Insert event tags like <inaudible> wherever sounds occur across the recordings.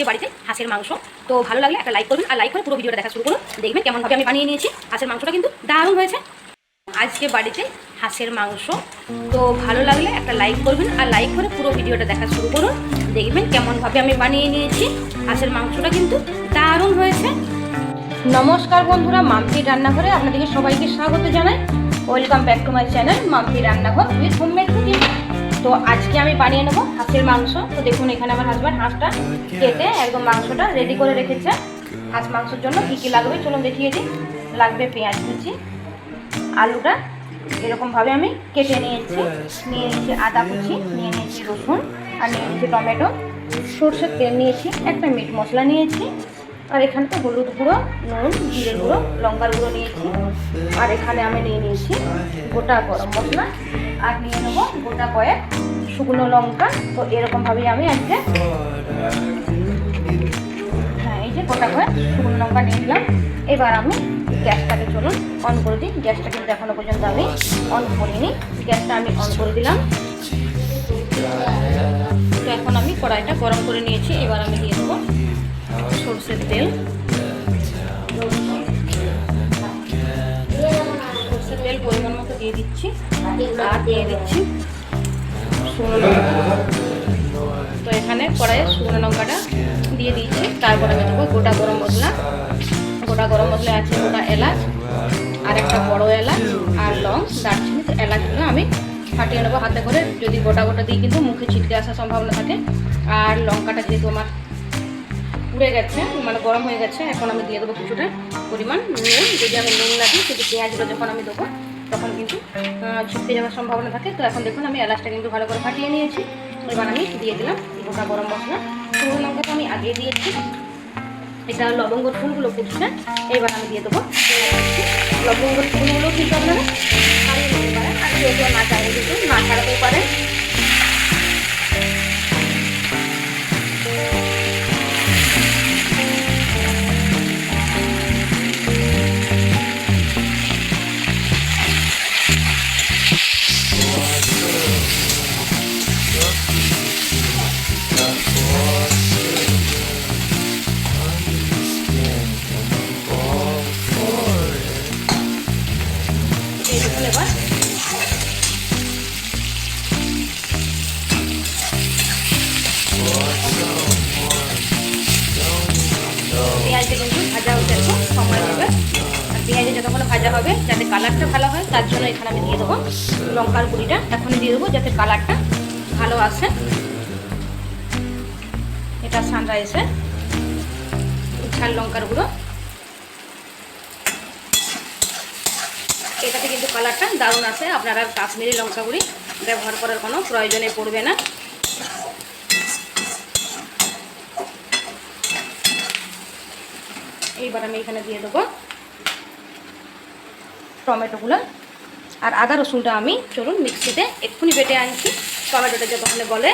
আজকে বাড়িতে হাঁসের মাংস। তো ভালো লাগলে একটা লাইক করবেন আর লাইক করে পুরো ভিডিওটা দেখা শুরু করুন। দেখবেন কেমনভাবে আমি বানিয়ে নিয়েছি। হাঁসের মাংসটা কিন্তু দারুণ হয়েছে। আজকে বাড়িতে হাঁসের মাংস। তো ভালো লাগলে একটা লাইক করবেন আর লাইক করে পুরো ভিডিওটা দেখা শুরু করুন। দেখবেন কেমনভাবে আমি বানিয়ে নিয়েছি। হাঁসের মাংসটা কিন্তু দারুণ হয়েছে। নমস্কার বন্ধুরা, মাম্পি রান্নাঘরে আপনাদেরকে সবাইকে স্বাগত জানাই। Welcome back to my channel Mampi রান্নাঘর উইথ হোমমেড কুকিং তো আজকে আমি বানিয়ে নেব হাঁসের মাংস। তো দেখুন, এখানে আমার হাজব্যান্ড হাঁসটা কেটে একদম মাংসটা রেডি করে রেখেছে। হাঁস মাংসের জন্য কী কী লাগবে চলুন দেখিয়ে দিই। লাগবে পেঁয়াজ কুচি, আলুটা এরকমভাবে আমি কেটে নিয়েছি। নিয়ে নিয়েছি আদা কুচি, নিয়ে নিয়েছি রসুন আর নিয়ে নিয়েছি টমেটো। সর্ষের তেল নিয়েছি, একটা মিট মশলা নিয়েছি। আর এখানে তো হলুদ গুঁড়ো, নুন, জিরে গুঁড়ো, লঙ্কার গুঁড়ো নিয়েছি। আর এখানে আমি নিয়ে নিয়েছি গোটা গরম মশলা। আর নিয়ে নেব গোটা কয়েক শুকনো লঙ্কা। তো এরকমভাবেই আমি আজকে হ্যাঁ এই যে গোটা কয়েক শুকনো লঙ্কা নিয়ে নিলাম। এবার আমি গ্যাসটাকে চলুন অন করে দিই। গ্যাসটা কিন্তু এখনও পর্যন্ত আমি অন করিনি। গ্যাসটা আমি অন করে দিলাম। তো এখন আমি কড়াইটা গরম করে নিয়েছি। এবার আমি দিয়ে দেবো সরষের তেল। তেল পরিমাণ মতো দিয়ে দিচ্ছি। আর দিয়ে দিচ্ছি শুকনো লঙ্কা। তো এখানে কড়াইয়ে শুকনো লঙ্কাটা দিয়ে দিয়েছি। তারপর আমি দেবো গোটা গরম মশলা। গোটা গরম মশলা আছে গোটা এলাচ আর একটা বড় এলাচ আর লং দারচিনি তো এলাচগুলো আমি ফাটিয়ে নেব হাতে করে। যদি গোটা গোটা দিই কিন্তু মুখে ছিটকে আসার সম্ভাবনা থাকে। আর লঙ্কাটা যেহেতু আমার পুড়ে গেছে মানে গরম হয়ে গেছে, এখন আমি দিয়ে দেবো কিছুটা পরিমাণ নুন। যদি আমি নুন দিই কিন্তু পেঁয়াজগুলো যখন আমি দেবো, তখন কিন্তু ছিটকে যাওয়ার সম্ভাবনা থাকে। তো এখন দেখুন, আমি এলাচটা কিন্তু ভালো করে ফাটিয়ে নিয়েছি। এবার আমি দিয়ে দিলাম গোটা গরম মশলা। শুকনো লঙ্কা তো আমি আগে দিয়েছি। এটা লবঙ্গ ফুলগুলো ফুটছে। এবার আমি দিয়ে দেবো লবঙ্গ। ফুলগুলো কিন্তু আপনারা ছাড়িয়ে আর কেউ না চাইলে কিন্তু না ছাড়াতেও পারেন ভাজা হবে, যাতে কালারটা ভালো হয়, তার জন্য এখানে আমি দিয়ে দেবো লঙ্কার গুঁড়িটা। এখন দিয়ে দেবো যাতে কালারটা ভালো আসে এটা সানরাইসের ঝাল লঙ্কার গুঁড়ো। এটাতে কিন্তু কালারটা দারুণ আছে। আপনারা কাশ্মীরি লঙ্কা গুঁড়ি ব্যবহার করার কোনো প্রয়োজনে পড়বে না। এইবার আমি এখানে দিয়ে দেবো টমেটোগুলো। আর আদা রসুনটা আমি চলুন মিক্সিতে এক্ষুনি বেটে আনছি। টমেটোটা যতক্ষণে বলে।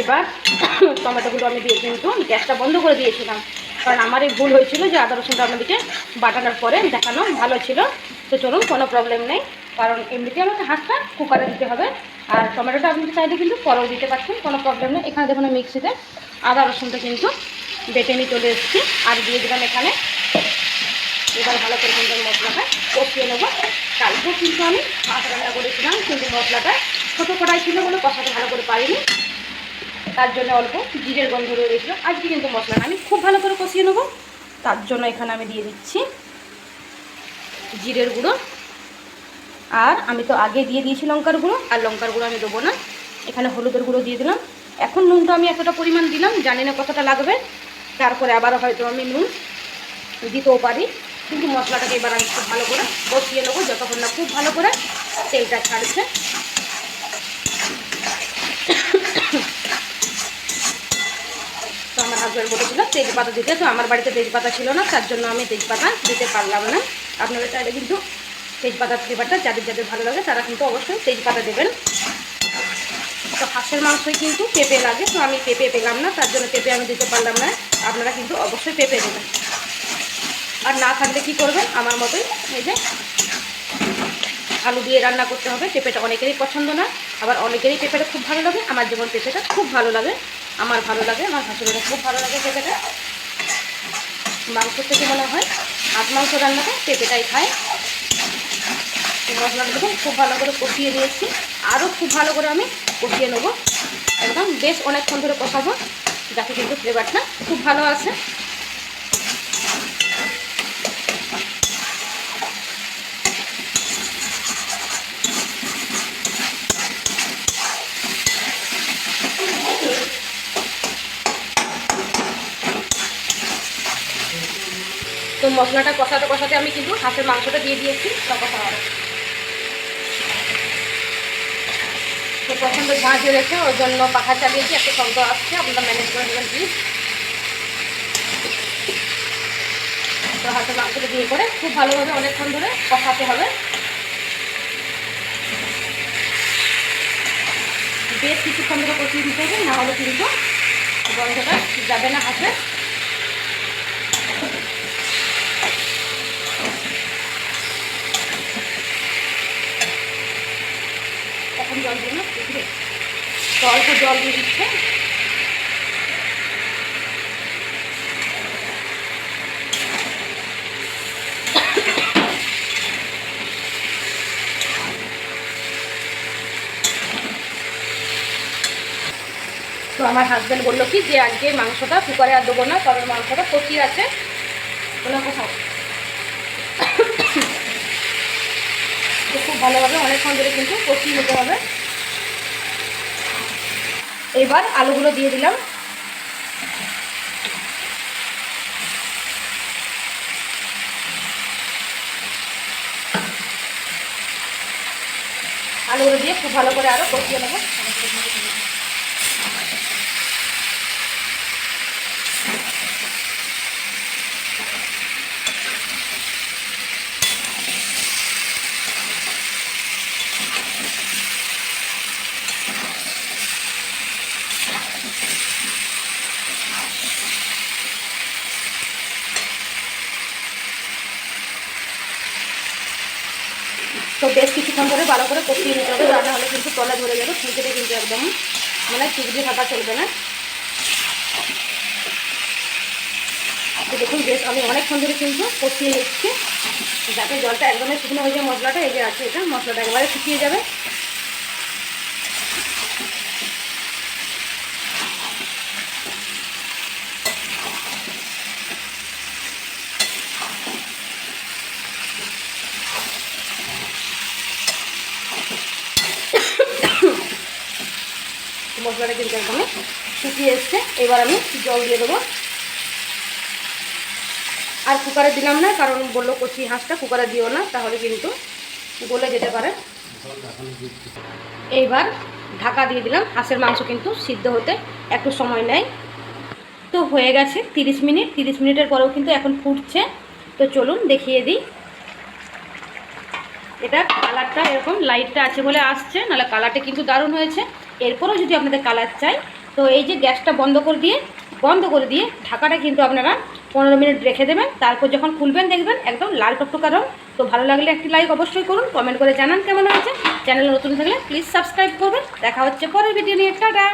এবার <coughs> টমেটোগুলো আমি দিয়ে কিন্তু গ্যাসটা বন্ধ করে দিয়েছিলাম। কারণ আমার এই ভুল হয়েছিল যে আদা রসুনটা আপনাদেরকে বাটানোর পরে দেখানো ভালো ছিল। তো চলুন, কোনো প্রবলেম নেই। কারণ এমনিতে আমাকে হাঁসটা কুকারে দিতে হবে। আর টমেটোটা আপনি চাইলে কিন্তু পরেও দিতে পারছেন, কোনো প্রবলেম নেই। এখানে দেখুন মিক্সিতে আদা রসুনটা কিন্তু বেটে নিয়ে চলে এসেছি। আর দিয়ে দিলাম এখানে এবার ভালো করে কিন্তু মশলাটা কষিয়ে নেব। কালকেও কিন্তু আমি ভাত রান্না করেছিলাম, কিন্তু মশলাটা ছোটো কড়াই ছিল বলে কষাতে ভালো করে পারিনি। তার জন্য অল্প জিরের গন্ধ রয়ে গেছিল। আজকে কিন্তু মশলাটা আমি খুব ভালো করে কষিয়ে নেব। তার জন্য এখানে আমি দিয়ে দিচ্ছি জিরের গুঁড়ো। আর আমি তো আগে দিয়ে দিয়েছি লঙ্কার গুঁড়ো, আর লঙ্কার গুঁড়ো আমি দেবো না। এখানে হলুদের গুঁড়ো দিয়ে দিলাম। এখন নুনটা আমি এতটা পরিমাণ দিলাম, জানি না কতটা লাগবে। তারপরে আবার হয়তো আমি নুন দিতেও পারি। কিন্তু মশলাটাকে এবার আমি খুব ভালো করে কষিয়ে নেব, যতক্ষণ না খুব ভালো করে তেলটা ছাড়ছে। তো আমার হাজব্যান্ড বলেছিল তেজপাতা দিতে, তো আমার বাড়িতে তেজপাতা ছিল না, তার জন্য আমি তেজপাতা দিতে পারলাম না। আপনারা চাইলে কিন্তু তেজপাতার ফ্লেভারটা যাদের যাদের ভালো লাগে তারা কিন্তু অবশ্যই তেজপাতা দেবেন। তো হাঁসের মাংসই কিন্তু পেঁপে লাগে, তো আমি পেঁপে পেলাম না, তার জন্য পেঁপে আমি দিতে পারলাম না। আপনারা কিন্তু অবশ্যই পেঁপে দেবেন। আর না থাকলে কি করবেন? আমার মতোই এই যে আলু দিয়ে রান্না করতে হবে। পেঁপেটা অনেকেরই পছন্দ না, আবার অনেকেরই পেঁপেটা খুব ভালো লাগে। আমার যেমন পেঁপেটা খুব ভালো লাগে, আমার ভালো লাগে, আমার শাশুড়িরা খুব ভালো লাগে পেঁপেটা। মাংস থেকে মনে হয় হাঁস মাংস রান্নাটা পেঁপেটাই খায়। দেখুন, খুব ভালো করে কষিয়ে নিয়েছি। আরও খুব ভালো করে আমি কষিয়ে নেব। একদম বেশ অনেকক্ষণ ধরে কষাবো, যাতে কিন্তু ফ্লেভারটা খুব ভালো আছে তো মশলাটা কষাতে কষাতে আমি কিন্তু হাঁসের মাংসটা দিয়ে দিয়েছি সব কষা হবে। তো প্রচণ্ড ঝাঁঝ রয়েছে ওই জন্য পাখা চালিয়েছি, একটা শব্দ আসছে, আপনারা ম্যানেজ করে দেবেন প্লিজ তো হাঁসের মাংসটা দিয়ে করে খুব ভালোভাবে অনেকক্ষণ ধরে কষাতে হবে। বেশ কিছুক্ষণ ধরে কষিয়ে দিতে হবে, না হলে কিন্তু গন্ধটা যাবে না হাতে এখন জল দিয়ে না তো অল্প জল দিয়ে দিচ্ছে। তো আমার হাজব্যান্ড বলল কি, যে আজকে মাংসটা কুকারে আর দেবো না কারণ মাংসটা কচি আছে। কোথাও তো খুব ভালোভাবে অনেকক্ষণ ধরে কিন্তু কষিয়ে নিতে হবে। এবার আলুগুলো দিয়ে দিলাম। আলুগুলো দিয়ে খুব ভালো করে আরও কষিয়ে নেব। তো বেশ কিছুক্ষণ ধরে ভালো করে কষিয়ে নিতে হবে, রান্না হলে কিন্তু তলা ধরে যাবে ফুলকেটে কিন্তু একদম মানে চুগড়ি থাকা চলবে না। তো দেখুন বেশ, আমি অনেকক্ষণ ধরে কিন্তু কষিয়ে নিচ্ছি, যাতে জলটা একদমই শুকনো হয়ে যায় মশলাটা, এই যে আছে এটা, মশলাটা একবারে শুকিয়ে যাবে। মশলাটা কিন্তু একদমই শুকিয়ে এসছে। এবার আমি জল দিয়ে দেবো। আর কুকারে দিলাম না, কারণ বলল কচি হাঁসটা, কুকারে দিও না, তাহলে কিন্তু গলে যেতে পারে। এইবার ঢাকা দিয়ে দিলাম, হাঁসের মাংস কিন্তু সিদ্ধ হতে একটু সময় নেয়। তো হয়ে গেছে তিরিশ মিনিট, তিরিশ মিনিটের পরেও কিন্তু এখন ফুটছে। তো চলুন দেখিয়ে দিই। এটা কালারটা এরকম, লাইটটা আছে বলে আসছে, নাহলে কালারটা কিন্তু দারুণ হয়েছে। এরপরও যদি আপনাদের কালার চাই, তো এই যে গ্যাসটা বন্ধ করে দিয়ে, বন্ধ করে দিয়ে ঢাকাটা কিন্তু আপনারা পনেরো মিনিট রেখে দেবেন। তারপর যখন খুলবেন, দেখবেন একদম লাল টকটকা রং। তো ভালো লাগলে একটি লাইক অবশ্যই করুন কমেন্ট করে জানান কেমন হয়েছে। চ্যানেল নতুন থাকলে প্লিজ সাবস্ক্রাইব করবেন। দেখা হচ্ছে পরের ভিডিও নিয়ে। টাটা!